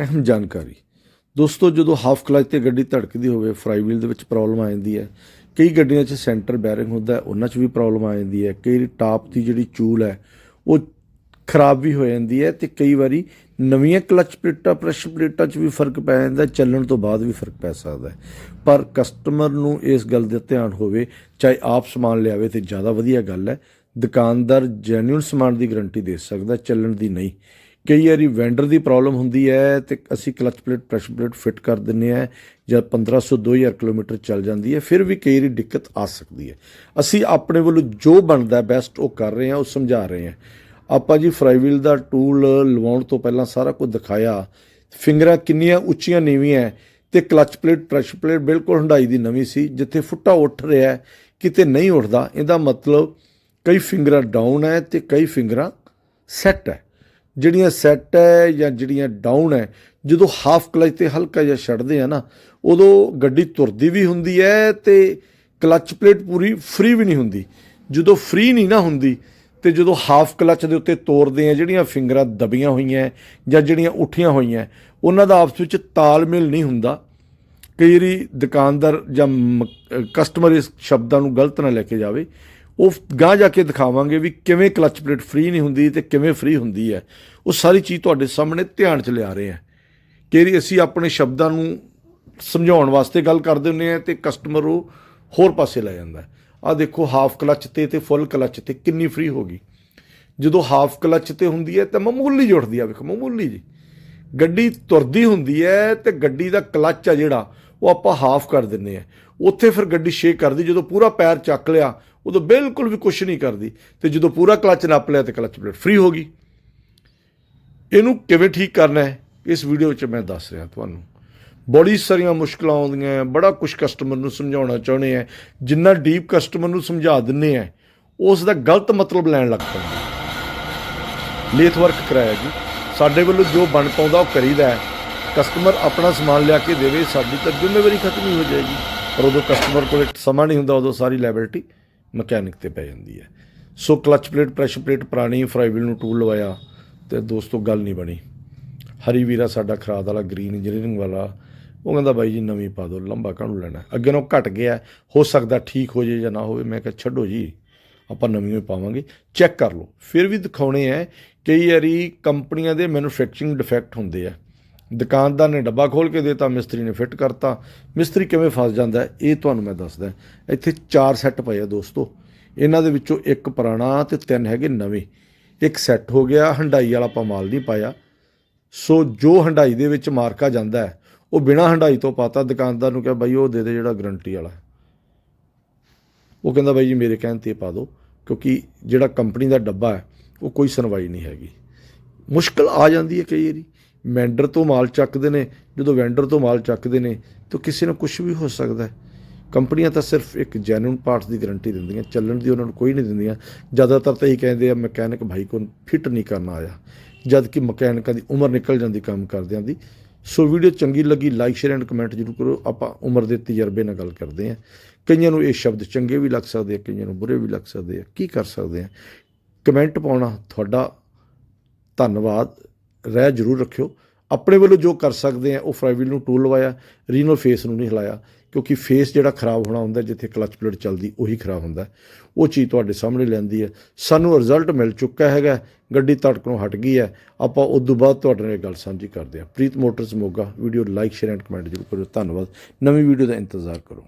ਅਹਿਮ ਜਾਣਕਾਰੀ। ਦੋਸਤੋ, ਜਦੋਂ ਹਾਫ ਕਲਚ ਤੇ ਗੱਡੀ ਧੜਕਦੀ ਹੋਵੇ ਫਰਾਈ ਵੀਲ ਦੇ ਵਿੱਚ ਪ੍ਰੋਬਲਮ ਆ ਜਾਂਦੀ ਹੈ। ਕਈ ਗੱਡੀਆਂ 'ਚ ਸੈਂਟਰ ਬੈਰਿੰਗ ਹੁੰਦਾ ਉਹਨਾਂ 'ਚ ਵੀ ਪ੍ਰੋਬਲਮ ਆ ਜਾਂਦੀ ਹੈ। ਕਈ ਟਾਪ ਦੀ ਜਿਹੜੀ ਚੂਲ ਹੈ, ਉਹ ਖਰਾਬ ਵੀ ਹੋ ਜਾਂਦੀ ਹੈ ਤੇ ਕਈ ਵਾਰੀ ਨਵੀਆਂ ਕਲਚ ਪਲੇਟਾਂ ਪ੍ਰੈਸ਼ਰ ਪਲੇਟਾਂ 'ਚ ਵੀ ਫ਼ਰਕ ਪੈ ਜਾਂਦਾ ਚੱਲਣ ਤੋਂ ਬਾਅਦ ਵੀ ਫ਼ਰਕ ਪੈ ਸਕਦਾ ਪਰ ਕਸਟਮਰ ਨੂੰ ਇਸ ਗੱਲ ਦਾ ਧਿਆਨ ਹੋਵੇ, ਚਾਹੇ ਆਪ ਸਮਾਨ ਲਿਆਵੇ ਤੇ ਜ਼ਿਆਦਾ ਵਧੀਆ ਗੱਲ ਹੈ, ਦੁਕਾਨਦਾਰ ਜੈਨੂਇਨ ਸਮਾਨ ਦੀ ਗਾਰੰਟੀ ਦੇ ਸਕਦਾ ਚੱਲਣ ਦੀ ਨਹੀਂ। ਕਈ ਵਾਰੀ ਵੈਂਡਰ ਦੀ ਪ੍ਰੋਬਲਮ ਹੁੰਦੀ ਹੈ ਤੇ ਅਸੀਂ clutch plate pressure plate fit ਕਰ ਦਿੰਨੇ ਆ ਜਦ 1500 2000 ਕਿਲੋਮੀਟਰ ਚੱਲ ਜਾਂਦੀ ਹੈ, ਫਿਰ ਵੀ ਕਈ ਵਾਰੀ ਦਿੱਕਤ ਆ ਸਕਦੀ ਹੈ। ਅਸੀਂ ਆਪਣੇ ਵੱਲੋਂ ਜੋ ਬਣਦਾ ਬੈਸਟ ਉਹ ਕਰ ਰਹੇ ਹਾਂ, ਉਹ ਸਮਝਾ ਰਹੇ ਹਾਂ। ਆਪਾਂ ਜੀ ਫਰਾਈਵੀਲ ਦਾ ਟੂਲ ਲਵਾਉਣ ਤੋਂ ਪਹਿਲਾਂ ਸਾਰਾ ਕੁਝ ਦਿਖਾਇਆ। ਫਿੰਗਰਾਂ ਕਿੰਨੀਆਂ ਉੱਚੀਆਂ ਨੀਵੀਆਂ ਹੈ ਤੇ ਕਲਚ ਪਲੇਟ ਪ੍ਰੈਸ਼ਰ ਪਲੇਟ ਬਿਲਕੁਲ ਹੰਡਾਈ ਦੀ ਨਵੀਂ ਸੀ, ਜਿੱਥੇ ਫੁੱਟਾ ਉੱਠ ਰਿਹਾ ਕਿਤੇ ਨਹੀਂ ਉੱਠਦਾ। ਇਹਦਾ ਮਤਲਬ ਕਈ ਫਿੰਗਰਾਂ ਡਾਊਨ ਹੈ ਤੇ ਕਈ ਫਿੰਗਰਾਂ ਸੈੱਟ ਹੈ। ਜਿਹੜੀਆਂ ਸੈੱਟ ਹੈ ਜਾਂ ਜਿਹੜੀਆਂ ਡਾਊਨ ਹੈ, ਜਦੋਂ ਹਾਫ ਕਲਚ ਤੇ ਹਲਕਾ ਜਿਹਾ ਛੱਡਦੇ ਆ ਨਾ, ਉਦੋਂ ਗੱਡੀ ਤੁਰਦੀ ਵੀ ਹੁੰਦੀ ਹੈ ਤੇ ਕਲਚ ਪਲੇਟ ਪੂਰੀ ਫ੍ਰੀ ਵੀ ਨਹੀਂ ਹੁੰਦੀ। ਜਦੋਂ ਫ੍ਰੀ ਨਹੀਂ ਨਾ ਹੁੰਦੀ ਤੇ ਜਦੋਂ ਹਾਫ ਕਲਚ ਦੇ ਉੱਤੇ ਤੋਰਦੇ ਆ, ਜਿਹੜੀਆਂ ਫਿੰਗਰਾਂ ਦਬੀਆਂ ਹੋਈਆਂ ਜਾਂ ਜਿਹੜੀਆਂ ਉੱਠੀਆਂ ਹੋਈਆਂ, ਉਹਨਾਂ ਦਾ ਆਪਸ ਵਿੱਚ ਤਾਲਮੇਲ ਨਹੀਂ ਹੁੰਦਾ। ਕਈ ਵਾਰੀ ਦੁਕਾਨਦਾਰ ਜਾਂ ਕਸਟਮਰ ਇਸ ਸ਼ਬਦਾਂ ਨੂੰ ਗਲਤ ਨਾ ਲੈ ਕੇ ਜਾਵੇ। ਉਹ ਗਾਂ ਜਾ ਕੇ ਦਿਖਾਵਾਂਗੇ ਵੀ ਕਿਵੇਂ ਕਲਚ ਪਲੇਟ ਫ੍ਰੀ ਨਹੀਂ ਹੁੰਦੀ ਤੇ ਕਿਵੇਂ ਫ੍ਰੀ ਹੁੰਦੀ ਹੈ। ਉਹ ਸਾਰੀ ਚੀਜ਼ ਤੁਹਾਡੇ ਸਾਹਮਣੇ ਧਿਆਨ 'ਚ ਲਿਆ ਰਹੇ ਹਾਂ। ਕਈ ਅਸੀਂ ਆਪਣੇ ਸ਼ਬਦਾਂ ਨੂੰ ਸਮਝਾਉਣ ਵਾਸਤੇ ਗੱਲ ਕਰਦੇ ਹੁੰਦੇ ਆ ਤੇ ਕਸਟਮਰ ਉਹ ਹੋਰ ਪਾਸੇ ਲੈ ਜਾਂਦਾ ਆ ਦੇਖੋ ਹਾਫ ਕਲਚ ਤੇ ਤੇ ਫੁੱਲ ਕਲਚ ਤੇ ਕਿੰਨੀ ਫ੍ਰੀ ਹੋ ਗਈ। ਜਦੋਂ ਹਾਫ ਕਲਚ ਤੇ ਹੁੰਦੀ ਹੈ ਤਾਂ ਮਾਮੂਲੀ ਜੁੜਦੀ ਆ ਵੇਖੋ, ਮਾਮੂਲੀ ਜੀ ਗੱਡੀ ਤੁਰਦੀ ਹੁੰਦੀ ਹੈ ਤੇ ਗੱਡੀ ਦਾ ਕਲਚ ਆ ਜਿਹੜਾ, ਉਹ ਆਪਾਂ ਹਾਫ ਕਰ ਦਿੰਨੇ ਆ ਉੱਥੇ ਫਿਰ ਗੱਡੀ ਸ਼ੇਕ ਕਰਦੀ, ਜਦੋਂ ਪੂਰਾ ਪੈਰ ਚੱਕ ਲਿਆ ਉਦੋਂ ਬਿਲਕੁਲ ਵੀ ਕੁਝ ਨਹੀਂ ਕਰਦੀ। ਤੇ ਜਦੋਂ ਪੂਰਾ ਕਲਚ ਨੱਪ ਲਿਆ ਤੇ ਕਲਚ ਪਲੇਟ ਫ੍ਰੀ ਹੋ ਗਈ। ਇਹਨੂੰ ਕਿਵੇਂ ਠੀਕ ਕਰਨਾ ਹੈ ਇਸ ਵੀਡੀਓ ਵਿੱਚ ਮੈਂ ਦੱਸ ਰਿਹਾ ਤੁਹਾਨੂੰ। ਬੜੀ ਸਾਰੀਆਂ ਮੁਸ਼ਕਲਾਂ ਆਉਂਦੀਆਂ ਹੈ, ਬੜਾ ਕੁਝ ਕਸਟਮਰ ਨੂੰ ਸਮਝਾਉਣਾ ਚਾਹੁੰਦੇ ਆ ਜਿੰਨਾ ਡੀਪ ਕਸਟਮਰ ਨੂੰ ਸਮਝਾ ਦਿੰਨੇ ਆ ਉਸ ਦਾ ਗਲਤ ਮਤਲਬ ਲੈਣ ਲੱਗ ਪੈਂਦਾ ਲੇਥ ਵਰਕ ਕਰਾਇਆ ਜੀ। ਸਾਡੇ ਵੱਲੋਂ ਜੋ ਬਣ ਪਾਉਂਦਾ ਉਹ ਕਰੀਦਾ ਹੈ। ਕਸਟਮਰ ਆਪਣਾ ਸਮਾਨ ਲਿਆ ਕੇ ਦੇਵੇ ਸਾਡੀ ਤਾਂ ਜ਼ਿੰਮੇਵਾਰੀ ਖਤਮ ਹੀ ਹੋ ਜਾਏਗੀ। ਪਰ ਉਦੋਂ ਕਸਟਮਰ ਕੋਲ ਸਮਾਂ ਨਹੀਂ ਹੁੰਦਾ ਉਦੋਂ ਸਾਰੀ ਲਾਇਬਿਲਟੀ ਮਕੈਨਿਕ ਤੇ ਪੈ ਜਾਂਦੀ ਹੈ। So clutch plate, pressure plate, ਪੁਰਾਣੀ ਫਰਾਈਵਿਲ ਨੂੰ ਟੂਲ ਲਵਾਇਆ ਤੇ ਦੋਸਤੋ ਗੱਲ ਨਹੀਂ ਬਣੀ। ਹਰੀ ਵੀਰਾ ਸਾਡਾ ਖਰਾਦ ਵਾਲਾ, ਗ੍ਰੀਨ ਇੰਜੀਨੀਅਰਿੰਗ ਵਾਲਾ, ਉਹ ਕਹਿੰਦਾ ਬਾਈ ਜੀ ਨਵੀਂ ਪਾ ਦਿਓ, ਲੰਬਾ ਕਾਹਨੂੰ ਲੈਣਾ? ਅੱਗੇ ਨੂੰ ਘਟ ਗਿਆ, ਹੋ ਸਕਦਾ ਠੀਕ ਹੋ ਜੇ ਜਾਂ ਨਾ ਹੋਵੇ, ਮੈਂ ਕਿਹਾ ਛੱਡੋ ਜੀ, ਆਪਾਂ ਨਵੀਂ ਹੀ ਪਾਵਾਂਗੇ, ਚੈੱਕ ਕਰ ਲਓ। ਫਿਰ ਵੀ ਦਿਖਾਉਣੇ ਆ ਕਈ ਵਾਰੀ ਕੰਪਨੀਆਂ ਦੇ ਮੈਨੂਫੈਕਚਰਿੰਗ ਡਿਫੈਕਟ ਹੁੰਦੇ ਆ। ਦੁਕਾਨਦਾਰ ਨੇ ਡੱਬਾ ਖੋਲ ਕੇ ਦੇਤਾ, ਮਿਸਤਰੀ ਨੇ ਫਿੱਟ ਕਰਤਾ। ਮਿਸਤਰੀ ਕਿਵੇਂ ਫਸ ਜਾਂਦਾ ਇਹ ਤੁਹਾਨੂੰ ਮੈਂ ਦੱਸਦਾ ਇੱਥੇ ਚਾਰ ਸੈੱਟ ਪਏ ਆ ਦੋਸਤੋ। ਇਹਨਾਂ ਦੇ ਵਿੱਚੋਂ ਇੱਕ ਪੁਰਾਣਾ ਤੇ ਤਿੰਨ ਹੈਗੇ ਨਵੇਂ। ਇੱਕ ਸੈੱਟ ਹੋ ਗਿਆ, ਹੰਡਾਈ ਵਾਲਾ ਆਪਾਂ ਮਾਲ ਨਹੀਂ ਪਾਇਆ। ਸੋ ਜੋ ਹੰਡਾਈ ਦੇ ਵਿੱਚ ਮਾਰਕਾ ਜਾਂਦਾ ਹੈ, ਉਹ ਬਿਨਾ ਹੰਡਾਈ ਤੋਂ ਪਾਤਾ। ਦੁਕਾਨਦਾਰ ਨੂੰ ਕਿਹਾ, ਬਾਈ, ਉਹ ਦੇ ਦੇ ਜਿਹੜਾ ਗਰੰਟੀ ਵਾਲਾ ਉਹ ਕਹਿੰਦਾ, ਬਾਈ ਜੀ, ਮੇਰੇ ਕਹਿਣ ਤੇ ਪਾ ਦਿਓ, ਕਿਉਂਕਿ ਜਿਹੜਾ ਕੰਪਨੀ ਦਾ ਡੱਬਾ ਹੈ, ਉਹ ਕੋਈ ਸੁਣਵਾਈ ਨਹੀਂ ਹੈਗੀ। ਮੁਸ਼ਕਲ ਆ ਜਾਂਦੀ ਹੈ ਕਈ ਵਾਰੀ। ਵੈਂਡਰ ਤੋਂ ਮਾਲ ਚੱਕਦੇ ਨੇ, ਜਦੋਂ ਵੈਂਡਰ ਤੋਂ ਮਾਲ ਚੱਕਦੇ ਨੇ, ਤਾਂ ਕਿਸੇ ਨੂੰ ਕੁਝ ਵੀ ਹੋ ਸਕਦਾ ਹੈ। ਕੰਪਨੀਆਂ ਤਾਂ ਸਿਰਫ ਇੱਕ ਜੈਨੂਨ ਪਾਰਟਸ ਦੀ ਗਾਰੰਟੀ ਦਿੰਦੀਆਂ, ਚੱਲਣ ਦੀ ਉਹਨਾਂ ਨੂੰ ਕੋਈ ਨਹੀਂ ਦਿੰਦੀਆਂ। ਜ਼ਿਆਦਾਤਰ ਤਾਂ ਇਹ ਕਹਿੰਦੇ ਆ ਮਕੈਨਿਕ ਭਾਈ ਕੋਲ ਫਿੱਟ ਨਹੀਂ ਕਰਨਾ ਆਇਆ। ਜਦ ਕਿ ਮਕੈਨਿਕਾਂ ਦੀ ਉਮਰ ਨਿਕਲ ਜਾਂਦੀ, ਕੰਮ ਕਰਦਿਆਂ ਦੀ। ਸੋ ਵੀਡੀਓ ਚੰਗੀ ਲੱਗੀ ਲਾਈਕ ਸ਼ੇਅਰ ਐਂਡ ਕਮੈਂਟ ਜ਼ਰੂਰ ਕਰੋ। ਆਪਾਂ ਉਮਰ ਦੇ ਤਜਰਬੇ ਨਾਲ ਗੱਲ ਕਰਦੇ ਹਾਂ। ਕਈਆਂ ਨੂੰ ਇਹ ਸ਼ਬਦ ਚੰਗੇ ਵੀ ਲੱਗ ਸਕਦੇ ਆ, ਕਈਆਂ ਨੂੰ ਬੁਰੇ ਵੀ ਲੱਗ ਸਕਦੇ ਆ। ਕੀ ਕਰ ਸਕਦੇ ਆ? ਕਮੈਂਟ ਪਾਉਣਾ ਤੁਹਾਡਾ ਧੰਨਵਾਦ। ਰਹਿ ਜ਼ਰੂਰ ਰੱਖਿਓ। ਆਪਣੇ ਵੱਲੋਂ ਜੋ ਕਰ ਸਕਦੇ ਆ, ਉਹ ਫਰਾਈਵੀਲ ਨੂੰ ਟੂਲ ਲਵਾਇਆ ਰੀਨੋ ਫੇਸ ਨੂੰ ਨਹੀਂ ਹਿਲਾਇਆ, ਕਿਉਂਕਿ ਫੇਸ ਜਿਹੜਾ ਖਰਾਬ ਹੋਣਾ ਹੁੰਦਾ, ਜਿੱਥੇ ਕਲਚ ਪਲੇਟ ਚੱਲਦੀ, ਉਹੀ ਖਰਾਬ ਹੁੰਦਾ। ਉਹ ਚੀਜ਼ ਤੁਹਾਡੇ ਸਾਹਮਣੇ ਲੈਂਦੀ ਹੈ। ਸਾਨੂੰ ਰਿਜ਼ਲਟ ਮਿਲ ਚੁੱਕਾ ਹੈਗਾ, ਗੱਡੀ ਧੜਕਣੋਂ ਹਟ ਗਈ ਹੈ। ਆਪਾਂ ਉਸ ਤੋਂ ਬਾਅਦ ਤੁਹਾਡੇ ਨਾਲ ਇਹ ਗੱਲ ਸਾਂਝੀ ਕਰਦੇ ਹਾਂ। Preet motors Moga, video like share and comment ਜ਼ਰੂਰ ਕਰਿਓ। ਧੰਨਵਾਦ। ਨਵੀਂ ਵੀਡੀਓ ਦਾ ਇੰਤਜ਼ਾਰ ਕਰੋ।